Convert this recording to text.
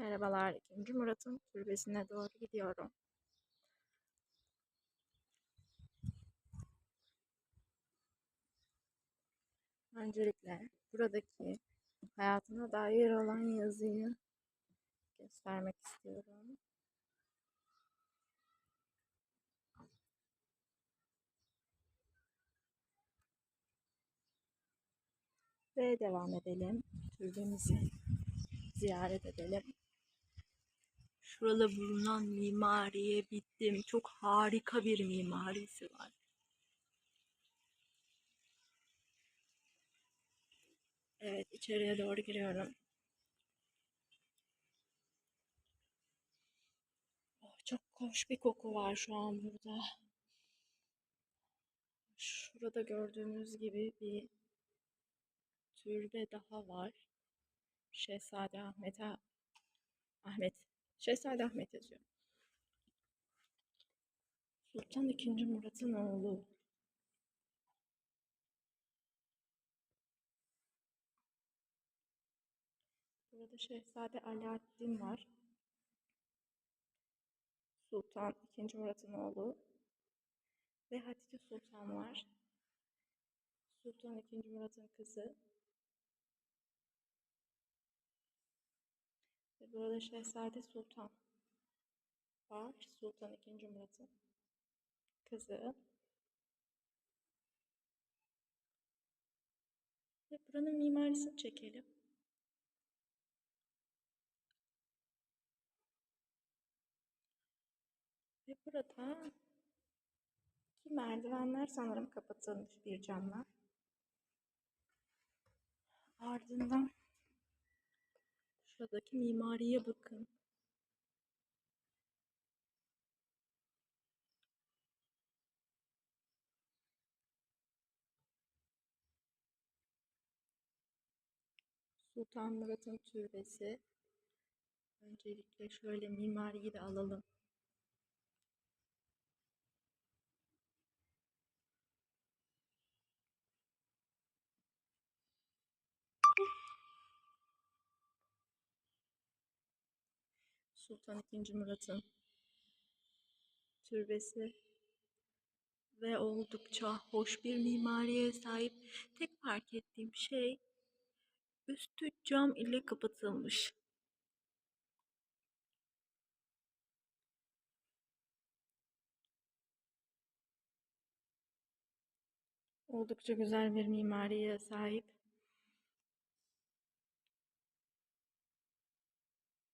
Merhabalar, 2. Murat'ın türbesine doğru gidiyorum. Öncelikle buradaki hayatına dair olan yazıyı göstermek istiyorum. Ve devam edelim. Türbemizi ziyaret edelim. Şurada bulunan mimariye bittim. Çok harika bir mimarisi var. Evet, içeriye doğru giriyorum. Oh, çok hoş bir koku var şu an burada. Şurada gördüğünüz gibi bir türbe daha var. Şehzade Ahmet'e Ahmet. Şehzade Ahmet yazıyor. Sultan II. Murat'ın oğlu. Burada Şehzade Alaaddin var. Sultan II. Murat'ın oğlu. Ve Hatice Sultan var. Sultan II. Murat'ın kızı. Burada Şehzade Sultan var. Sultan II. Murat'ın kızı. Ve buranın mimarisini çekelim. Ve burada ki merdivenler sanırım kapatılmış bir camla. Ardından şuradaki mimariye bakın. Sultan Murat'ın türbesi. Öncelikle şöyle mimariyi de alalım. Sultan II. Murat'ın türbesi ve oldukça hoş bir mimariye sahip. Tek fark ettiğim şey üstü cam ile kapatılmış. Oldukça güzel bir mimariye sahip.